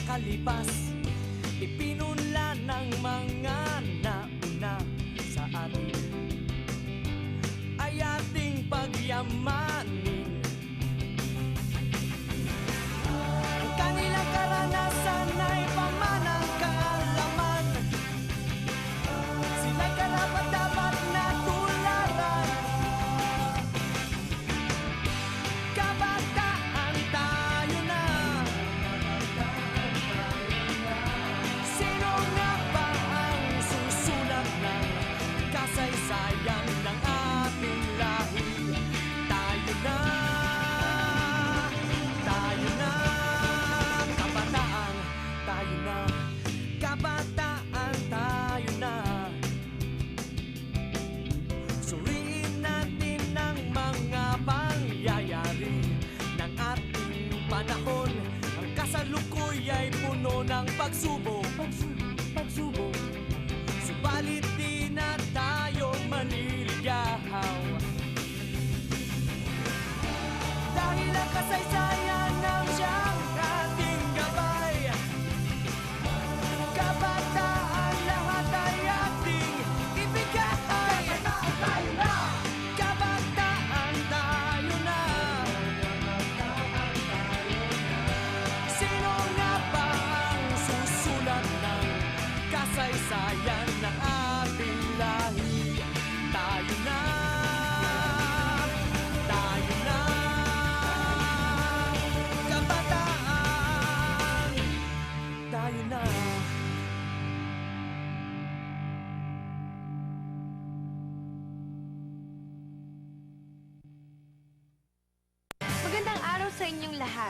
nakalipas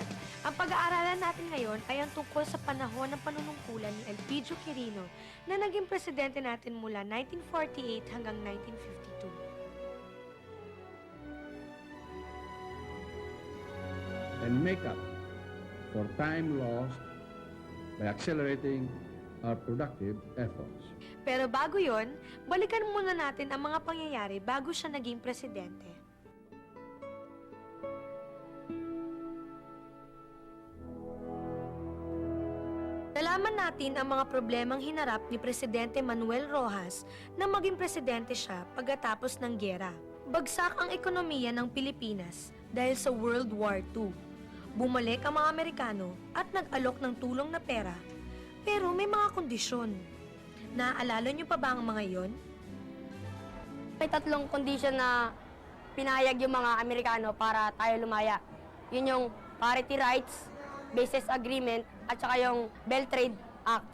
lahat. Ang pag-aaralan natin ngayon ay ang tungkol sa panahon ng panunungkulan ni Elpidio Quirino na naging presidente natin mula 1948 hanggang 1952. and make up for time lost by accelerating our productive efforts. Pero bago yon, balikan muna natin ang mga pangyayari bago siya naging presidente. Natin ang mga problemang hinarap ni Presidente Manuel Rojas na maging presidente siya pagkatapos ng gyera. Bagsak ang ekonomiya ng Pilipinas dahil sa World War II. Bumalik ang mga Amerikano at nag-alok ng tulong na pera. Pero may mga kondisyon. Naaalala niyo pa ba ang mga yon? May tatlong condition na pinayag yung mga Amerikano para tayo lumaya. Yun yung parity rights, basis agreement, at saka yung Bell Trade Act.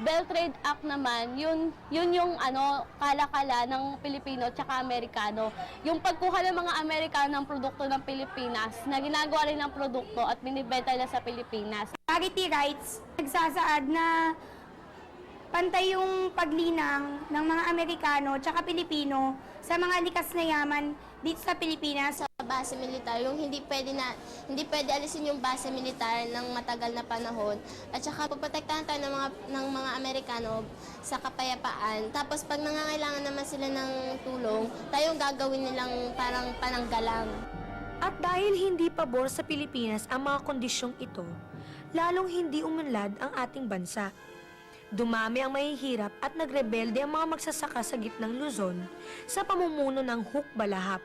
Bell Trade Act naman, yun, yun yung ano, kalakala ng Pilipino at Amerikano. Yung pagkuha ng mga Amerikano ng produkto ng Pilipinas na ginagawa rin ng produkto at binibenta nila sa Pilipinas. Parity rights, nagsasaad na pantay yung paglinang ng mga Amerikano tsaka Pilipino sa mga likas na yaman dito sa Pilipinas. sa base militar, yung hindi pwede na hindi pwede alisin yung base militar ng matagal na panahon at saka poprotektahan tayo ng mga ng mga Amerikano sa kapayapaan. Tapos pag nangangailangan naman sila ng tulong, tayong gagawin nilang parang pananggalang. At dahil hindi pabor sa Pilipinas ang mga kondisyong ito, lalong hindi umunlad ang ating bansa. Dumami ang mahihirap at nagrebelde ang mga magsasaka sa gitnang Luzon sa pamumuno ng Hukbalahap.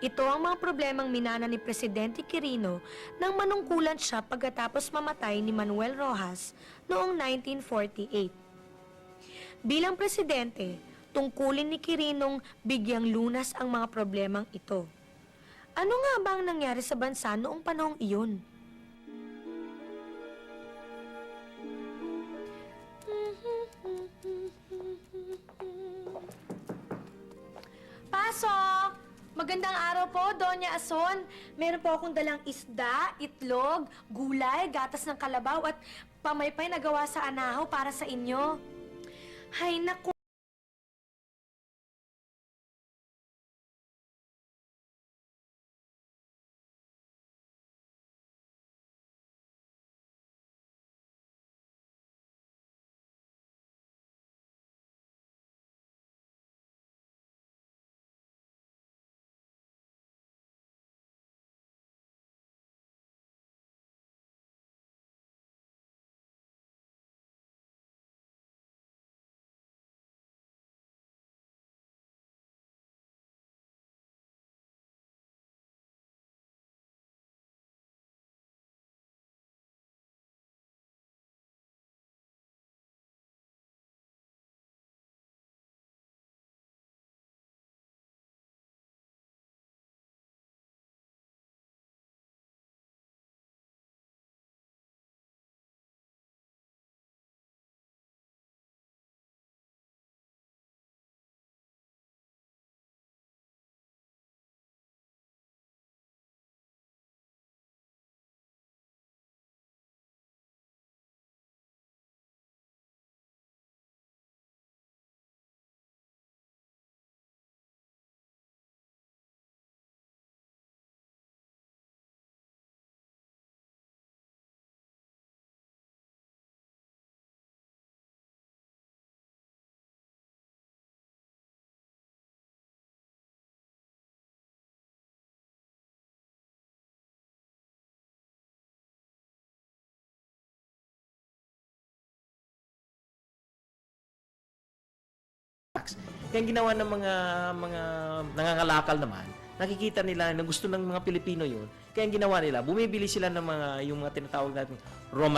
Ito ang mga problemang minana ni Presidente Quirino nang manungkulan siya pagkatapos mamatay ni Manuel Rojas noong 1948. Bilang presidente, tungkulin ni Quirinong bigyang lunas ang mga problemang ito. Ano nga ba ang nangyari sa bansa noong panahong iyon? Pasok! Magandang araw po, Doña Ason. Meron po akong dalang isda, itlog, gulay, gatas ng kalabaw at pamaypay na gawa sa anahaw para sa inyo. Hay naku! Kaya ginawa ng mga mga nangangalakal naman, nakikita nila na gusto ng mga Pilipino yun. Kaya ginawa nila, bumibili sila ng mga yung mga tinatawag natin raw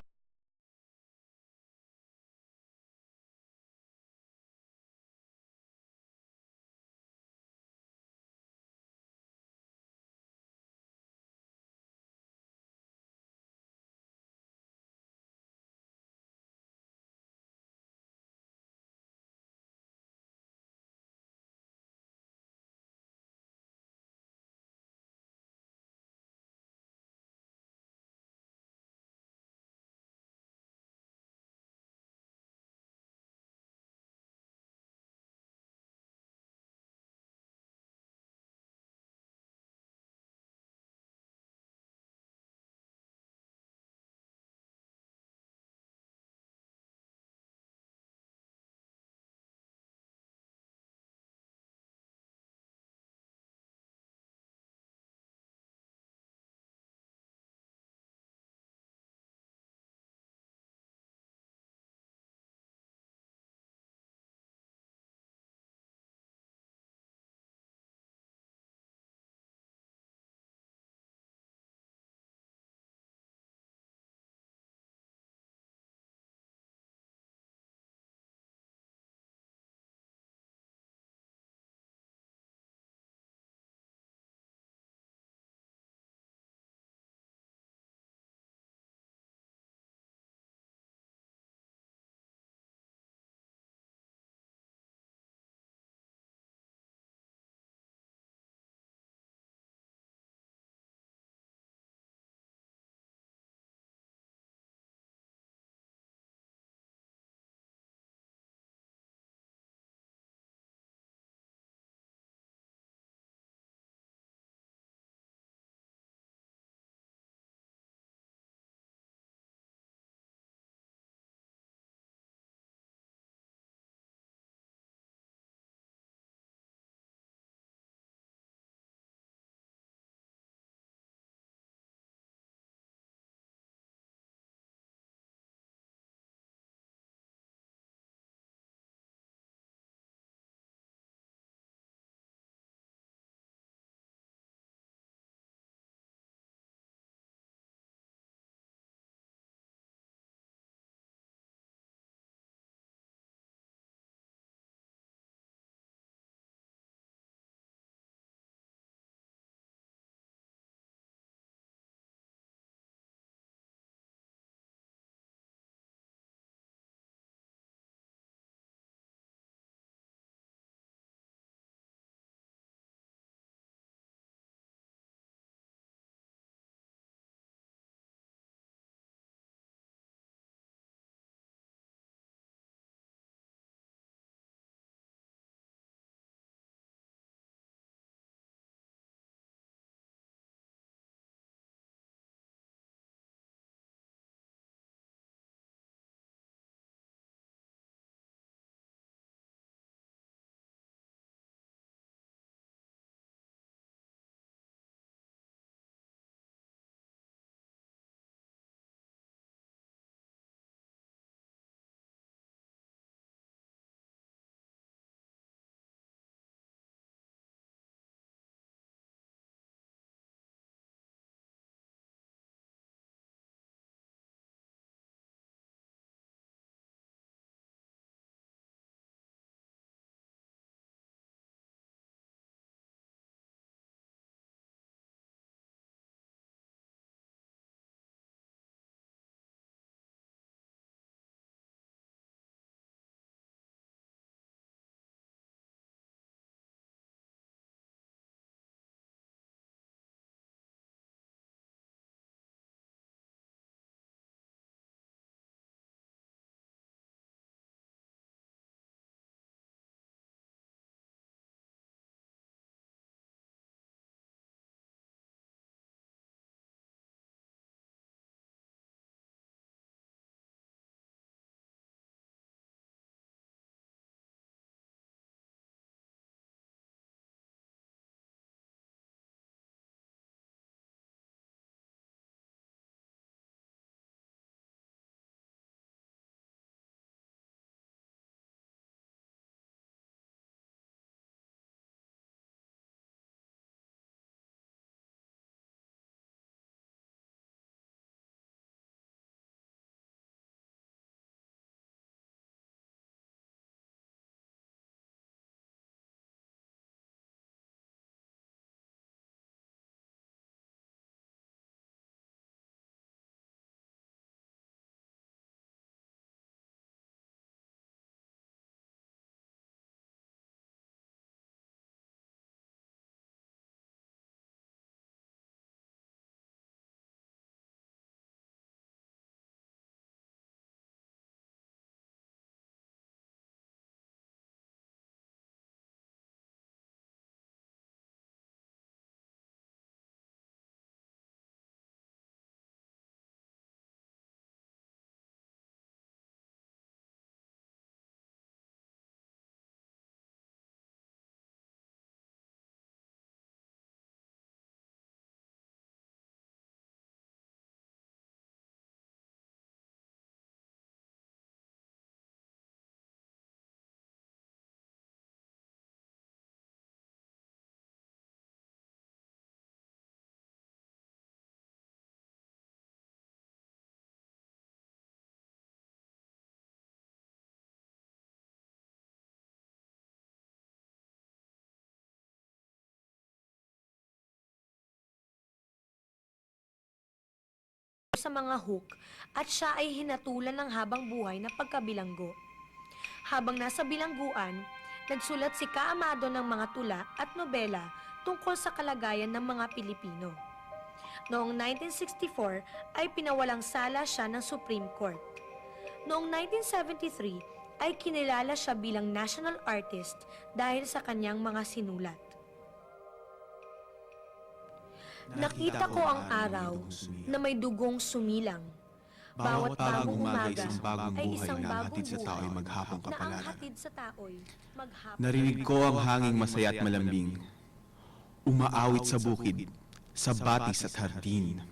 sa mga hook at siya ay hinatulan ng habang buhay na pagkabilanggo. Habang nasa bilangguan, nagsulat si Kaamado ng mga tula at nobela tungkol sa kalagayan ng mga Pilipino. Noong 1964 ay pinawalang sala siya ng Supreme Court. Noong 1973 ay kinilala siya bilang national artist dahil sa kanyang mga sinulat. Nakita ko ang araw na may dugong sumilang. Bawat bagong umaga isang bagong ay buhay isang na ang bagong hatid sa tao'y maghapong na ang kapalaran. hatid sa tao'y maghapong Narinig ko ang hanging masaya at malambing. Umaawit sa bukid, sa batis at hardin.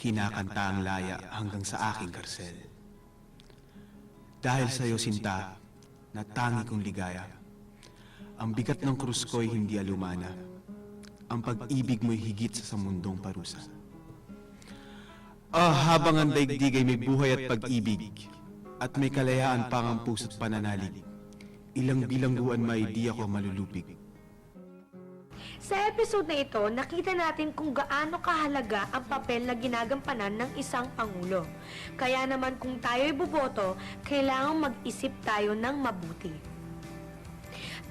Kinakanta ang laya hanggang sa aking karsel. Dahil sa iyo, sinta, na tangi kong ligaya. Ang bigat ng krus ko'y hindi alumana. Ang pag-ibig mo'y higit sa mundong parusa. Ah, habang ang daigdig ay may buhay at pag-ibig, at may kalayaan pang ang puso't pananalig, ilang bilangguan may di ako malulupig. Sa episode na ito, nakita natin kung gaano kahalaga ang papel na ginagampanan ng isang pangulo. Kaya naman kung tayo'y boboto, kailangang mag-isip tayo ng mabuti.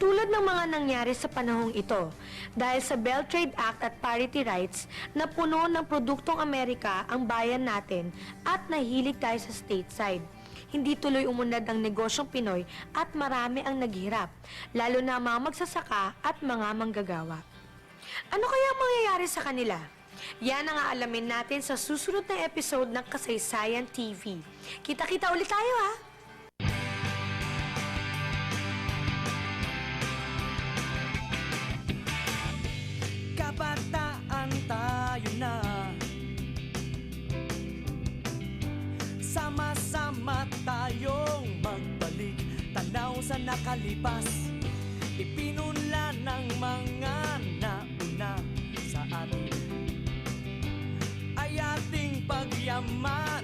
Tulad ng mga nangyari sa panahong ito, dahil sa Bell Trade Act at Parity Rights, na puno ng produktong Amerika ang bayan natin at nahilig tayo sa stateside. Hindi tuloy umunlad ang negosyong Pinoy at marami ang naghirap, lalo na mga magsasaka at mga manggagawa. Ano kaya ang mangyayari sa kanila? Yan ang aalamin natin sa susunod na episode ng Kasaysayan TV. Kita-kita ulit tayo ha! Nakalipas. Ipinunla ng mga nauna sa atin. Ay ating pagyaman